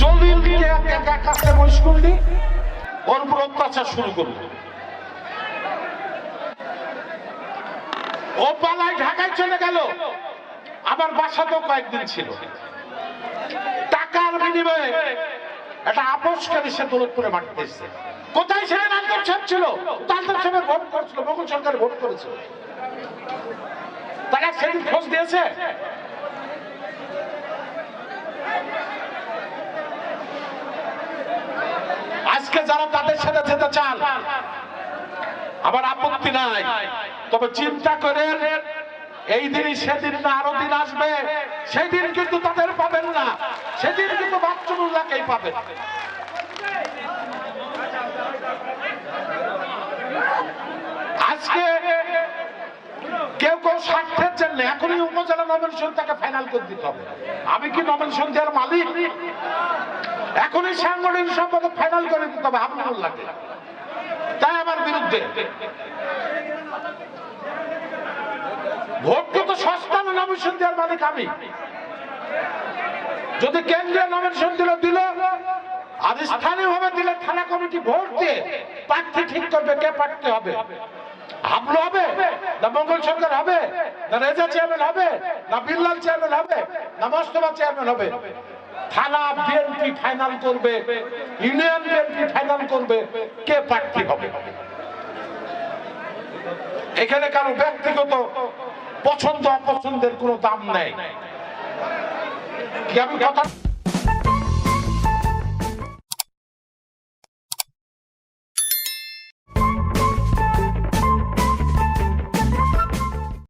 জলিলকে একা কাছে বয়স করলি ওর উপর অত্যাচার শুরু করল। ও পালায় ঢাকায় চলে গেল। আমার বাসাতেও কয়েকদিন ছিল। টাকার বিনিময়ে একটা আপোষকারী সে দৌলতপুরে মাটিতে এসেছে। কোথায় সেখানে আন্তর সাহেব ছিল? আন্তর সাহেবের ভোট করেছিল মোগল সরকার ভোট করেছিল তারা সেদিন খোঁজ দিয়েছে? আজকে যারা তাদের সাথে যেতে চান আমার আপত্তি নাই। তবে চিন্তা করে এই দিনই সেদিন না, আরও দিন আসবে। সেদিন কিন্তু তাদের পাবেন না। সেদিন কিন্তু বাচ্চুল্লাহকেই পাবেন। আজকে কেউ কেউ স্বার্থের জন্য এখনই উপজেলা নমিনেশন তাকে ফাইনাল করে দিতে হবে। আমি কি নমিনেশন দেওয়ার মালিক? এখনই সাংগঠনিক সম্পর্কে ফাইনাল করে দিতে হবে আবদুল্লাহকে তাই আমার বিরুদ্ধে। ভোট তো সস্তা নমিনেশন দেওয়ার মালিক আমি। যদি কেন্দ্রীয় নমিনেশন দিল দিল। আর স্থানীয় ভাবে দিলে থানা কমিটি ভোট দিয়ে প্রার্থী ঠিক করবে, কে প্রার্থী হবে? হামলো হবে? না মঙ্গল সরকার হবে? না রেজা চেয়ারম্যান হবে? না বিল্লাল চেয়ারম্যান হবে? না মোস্তফা চেয়ারম্যান হবে? থানা বিএনপি ফাইনাল করবে, ইউনিয়ন বিএনপি ফাইনাল করবে, কে প্রার্থী হবে? এখানে কারও ব্যক্তিগত পছন্দ, অপছন্দের কোনো দাম নেই। কি আমি কথা